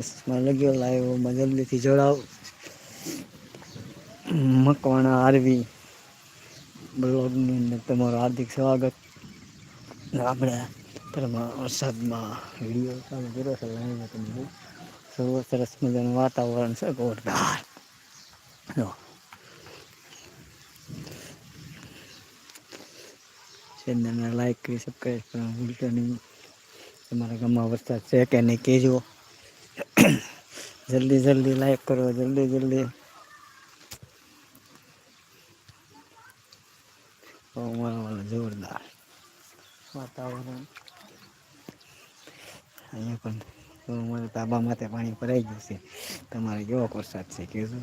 માં લાવ્યો લાઈવમાં જલ્દીથી જોડાવ. મકવાણા આરવી બ્લોગની અંદર તમારું હાર્દિક સ્વાગત. આપણે અત્યારમાં વરસાદમાં વીડિયો ચાલુ કર્યો છે, લાઈવ તમે સર્વ સરસ મજાનું વાતાવરણ છે, જોરદાર. લાઈક કરી સબસ્ક્રાઈબ કરવાનું ભૂલશો નહીં. તમારા ગામમાં વરસાદ છે કે નહીં, કહેજો. જલ્દી જલ્દી લાઈક કરો જલ્દી જલ્દી અમારા વાળા જોરદાર વાતાવરણ. અહીંયા પણ અમારા તાબા માથે પાણી ભરાઈ ગયું છે. તમારે કેવો વરસાદ છે કહેજો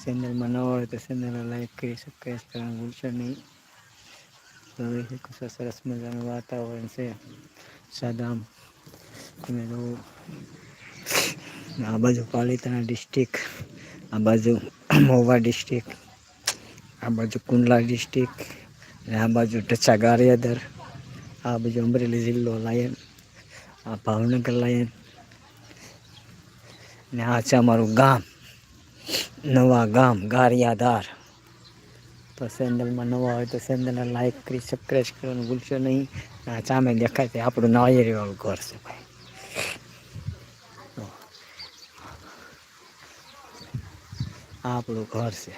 ચેનલમાં ન હોય તો ચેનલને લાઈક કરી સબસ્ક્રાઈબ કરવાનું ભૂલશો નહીં. હવે કશું સરસ મજાનું વાતાવરણ છે. સાદામ તમે જો આ બાજુ પાલિતાણા ડિસ્ટ્રિક આ બાજુ મહુવા ડિસ્ટ્રિક આ બાજુ કુંડલા ડિસ્ટ્રિક અને આ બાજુ ટચા ગારિયાદર આ બાજુ અમરેલી જિલ્લો લાયન, આ ભાવનગર લાયન ને આ છે અમારું ગામ, નવા ગામ ગારિયાધાર. તો સેન્ડલમાં નવા હોય તો સેન્ડલને લાઈક કરી સબસ્ક્રાઈબ કરવાનું ભૂલશો નહીં. આ સામે દેખાય છે આપણું નાળિયેરી વાળું ઘર છે ભાઈ. આપણું ઘર છે.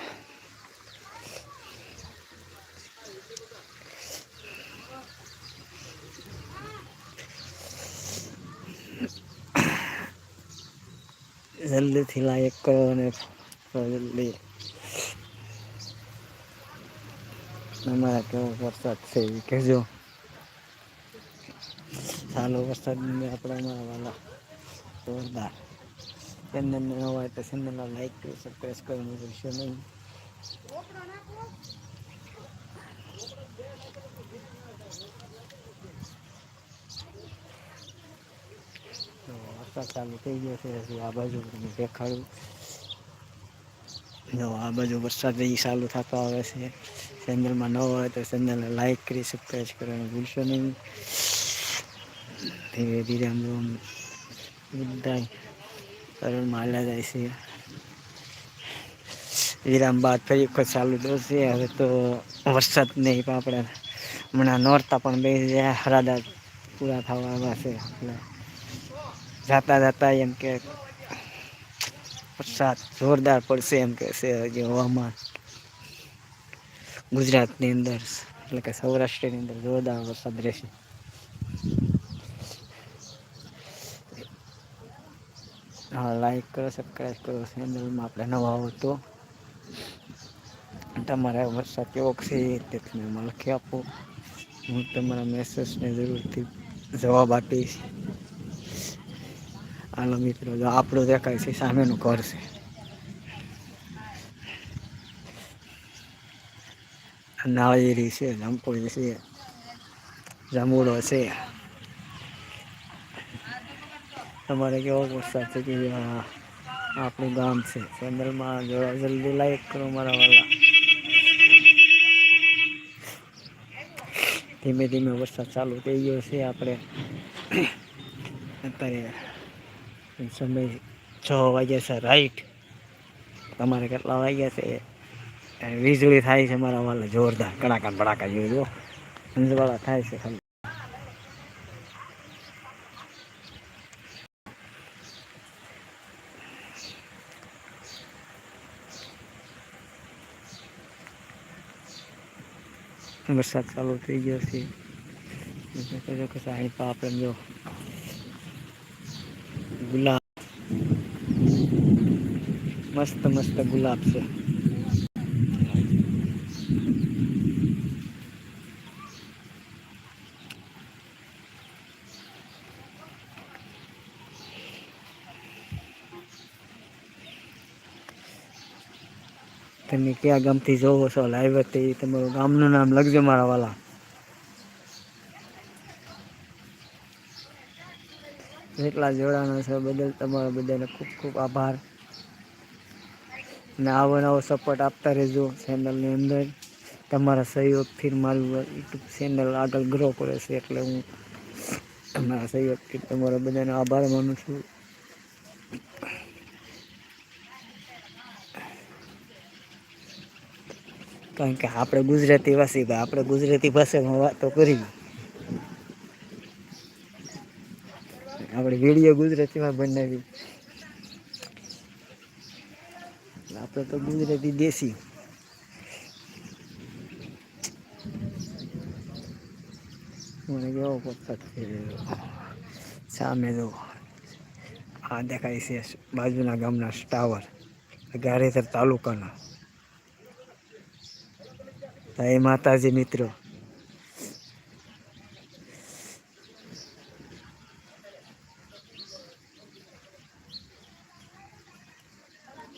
જલ્દીથી લાયક કરો અને જલ્દી. અમારા કેવો વરસાદ છે એ કહેજો. ચાલો વરસાદની આપણે અમારા વાલા જોરદાર. ચેનલને ન હોય તો ચેનલને લાઈક કરી સબસ્ક્રાઈબ કરવાનું ભૂલશો નહીં તો વરસાદ ચાલુ થઈ ગયો છે હજી આ બાજુ તમને દેખાડું જો આ બાજુ વરસાદ એ ચાલુ થતો આવે છે ચેનલમાં ન હોય તો ચેનલને લાઈક કરી સબસ્ક્રાઈબ કરવાનું ભૂલશો નહીં ધીરે ધીરે આમ બધા તરણમાં માલા જાય છે. વિરામ બાદ ફરી વખત ચાલુ થશે હવે તો વરસાદ નહીં પણ આપણે હમણાં નોરતા પણ બે હરાદા પૂરા થવા આવ્યા છે. એટલે જાતા જાતા એમ કે વરસાદ જોરદાર પડશે એમ કે છે હજી હવામાન. ગુજરાતની અંદર એટલે કે સૌરાષ્ટ્રની અંદર જોરદાર વરસાદ રહેશે. હા લાઈક કરો સબસ્ક્રાઈબ કરો. ચેનલમાં આપણે નવા હો તો તમારા વરસાદ કેવો છે તે તમે મને લખી આપો. હું તમારા મેસેજને જરૂરથી જવાબ આપીશ. હાલો મિત્રો, જો આપણું દેખાય છે, સામેનું ઘર છે. નાળિયેરી છે જામપોળી છે, જાંબુડો છે. તમારે કેવો વરસાદ છે કે આ આપણું ગામ છે? ચેનલમાં જોવા જલ્દી લાઈક કરો મારા વાલા. ધીમે ધીમે વરસાદ ચાલુ થઈ ગયો છે આપણે. અત્યારે સમય છ વાગ્યા છે રાઈટ તમારે કેટલા વાગ્યા છે? વીજળી થાય છે મારા વાલા, જોરદાર. કડાકા બડાકા જોઈ જો. અંજવાળા થાય છે ખાલી. વરસાદ ચાલુ થઈ ગયો છે. સાહેબ આપણે જો ગુલાબ. મસ્ત મસ્ત ગુલાબ છે. તમે કયા ગામથી જોવો છો? લાઈવ તે તમારું ગામનું નામ લખજો મારા વાલા. જેટલા જોડાણા છે બદલ તમારો બધાને ખૂબ ખૂબ આભાર. ને આવો નવો સપોર્ટ આપતા રહેજો ચેનલની અંદર. તમારા સહયોગથી મારું યુટ્યુબ ચેનલ આગળ ગ્રો કરે છે એટલે હું તમારા સહયોગથી તમારા બધાનો આભાર માનું છું. કારણ કે આપણે ગુજરાતી વાસી ભાઈ આપણે ગુજરાતી ભાષામાં વાતો કરી આપણે વીડિયો ગુજરાતીમાં બનાવી આપણે તો ગુજરાતી દેશી. મને કેવો વરસાદ થઈ સામે જો આ દેખાય છે બાજુના ગામના ટાવર ગારેધર તાલુકાના. જય માતાજી મિત્રો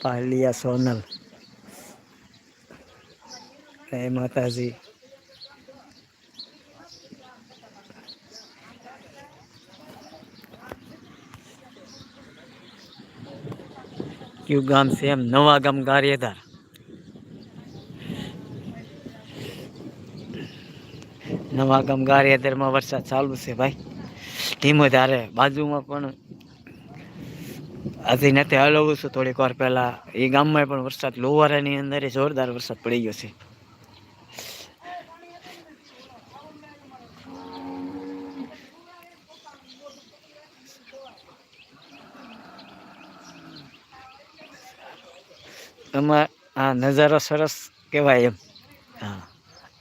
પાલિયા સોનલ જય માતાજી કયું ગામ છે એમ નવા ગામ ગારિયાધાર નવા ગામ ગારિયાધારમાં વરસાદ ચાલુ છે ભાઈ. ધીમો ધારે બાજુમાં પણ હજી નથી હલાવું છું થોડીક વાર પહેલા. એ ગામમાં પણ વરસાદ લોવારાની અંદર જોરદાર વરસાદ પડી ગયો છે. એમાં આ નજારો સરસ કહેવાય એમ.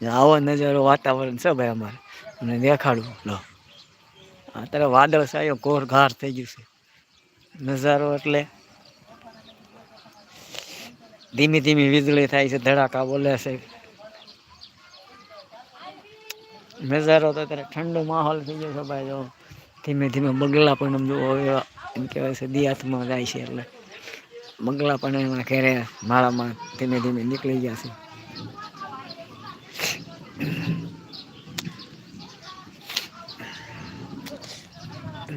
આવો નજારો વાતાવરણ છે ભાઈ અમારે. અને દેખાડવું લો. અત્યારે વાદળ સાયો કોર ઘાર થઈ ગયું છે. નજારો એટલે ધીમી ધીમી વીજળી થાય છે, ધડાકા બોલે છે. નજારો તો અત્યારે ઠંડો માહોલ થઈ ગયો છે ભાઈ, જો. ધીમે ધીમે બગલા પણ એમ જો હવે એમ કહેવાય છે, દિયાતમાં જાય છે એટલે. બગલા પણ એમાં ઘેરે માળામાં ધીમે ધીમે નીકળી ગયા છે.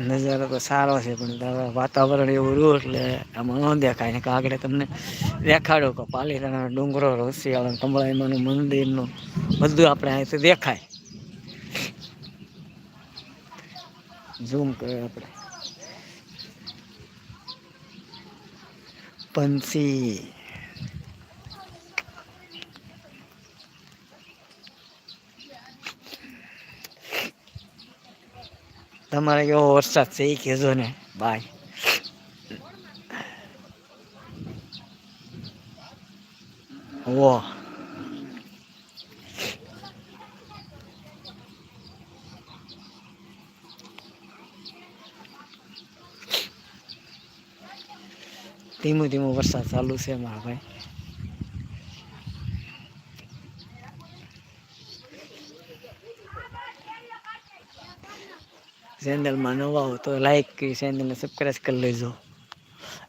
નજારો તો સારો છે, પણ વાતાવરણ એવું રહ્યું એટલે આમાં ન દેખાય. ને કે આગળ તમને દેખાડો કે પાલીતાણા ડુંગરો, રસિયાળા કમળાઈમાનું મંદિરનું બધું આપણે અહીંથી દેખાય. ઝૂમ કરે આપણે. પંછી તમારે કેવો વરસાદ છે એ કહેજો ને, બાય. વો ધીમું ધીમું વરસાદ ચાલુ છે મારા ભાઈ. ચેનલમાં નવા હો તો લાઈક ચેનલને સબસ્ક્રાઈબ કરી લેજો.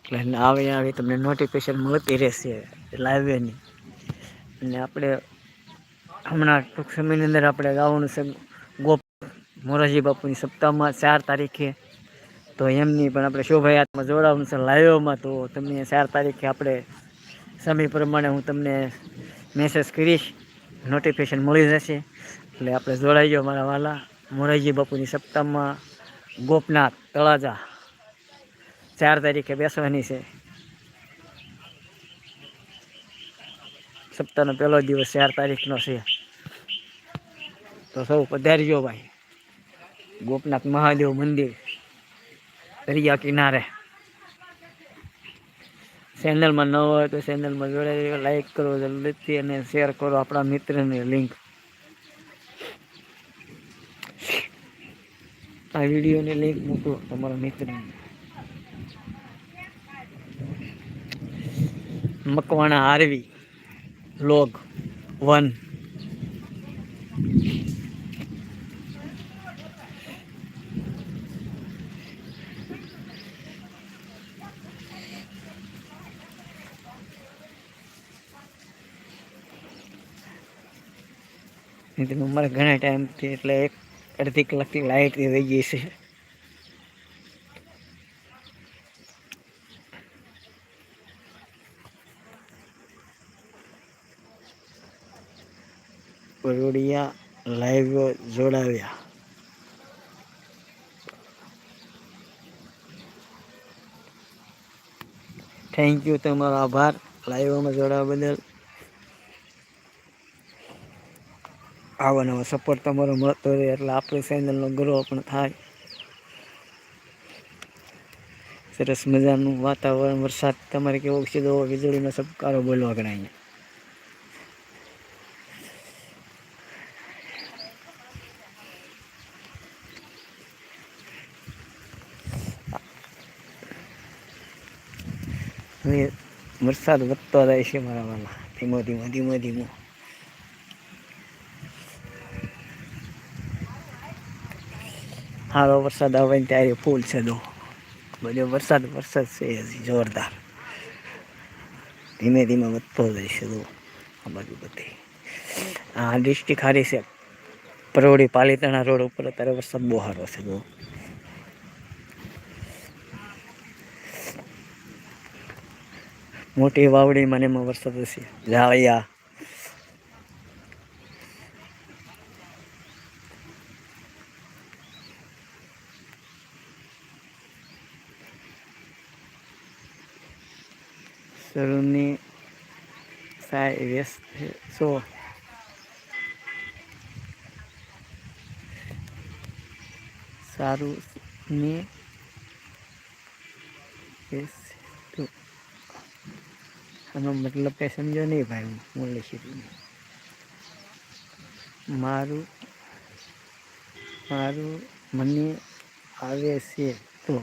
એટલે આવે આવે તમને નોટિફિકેશન મળતી રહેશે. લાઈવની અને આપણે હમણાં ટૂંક સમયની અંદર આપણે ગાવાનું છે ગોપ મોરારજી બાપુની સપ્તાહમાં ચાર તારીખે. તો એમની પણ આપણે શોભાયાત્રામાં જોડાવાનું છે લાઈવમાં, તો તમને ચાર તારીખે આપણે સમય પ્રમાણે હું તમને મેસેજ કરીશ. નોટિફિકેશન મળી જશે. એટલે આપણે જોડાઈ જાઓ મારા વાલા મોરારજી બાપુની સપ્તાહમાં. ગોપનાથ તળાજા. ચાર તારીખે બેસવાની છે. સપ્તાહનો પહેલો દિવસ ચાર તારીખનો છે. તો સૌ પધારજો ભાઈ. ગોપનાથ મહાદેવ મંદિર, દરિયા કિનારે. ચેનલમાં ન હોય તો ચેનલમાં જોડાઈ લાઈક કરો, જલ્દીથી અને શેર કરો આપણા મિત્રને લિંક આ વિડીયોની લિંક મૂકો તમારા મિત્રને. મકવાણા આરવી લોગ વન નહીં તો અમારે ઘણા ટાઈમથી એટલે એક અડધી કલાકથી લાઇટ રહી ગઈ છે પરોડિયા લાઈવ જોડાવ્યા થેન્ક યુ તમારો આભાર લાઈવમાં જોડાવા બદલ આવા નવા સપોર્ટ તમારો મળતો રહે એટલે આપણી ચેનલનો ગ્રો પણ થાય. સરસ મજાનું વાતાવરણ, વરસાદ. તમારે કેવો સીધો વીજળીનો સબકારો બોલવા ગણાય અહીંયા. વરસાદ વધતો જાય છે મારા વાલા. ધીમો ધીમો ધીમો ધીમો. સારો વરસાદ આવે ને ત્યારે ફૂલ છે દો બધો વરસાદ વરસાદ છે હજી, જોરદાર. ધીમે ધીમે વધતો જાય છે દો આ બાજુ બધી. આ ડિસ્ટ્રિક્ટ હારી છે. પરોડી પાલીતાણા રોડ ઉપર અત્યારે વરસાદ બહુ સારો છે દો મોટી વાવડી મને એમાં વરસાદ હશે. ઝાળિયા શરૂની સાય વ્યસ્ત સો સારું ને આનો મતલબ કઈ સમજો નહીં ભાઈ, હું લખી મારું મારું મને આવે છે તો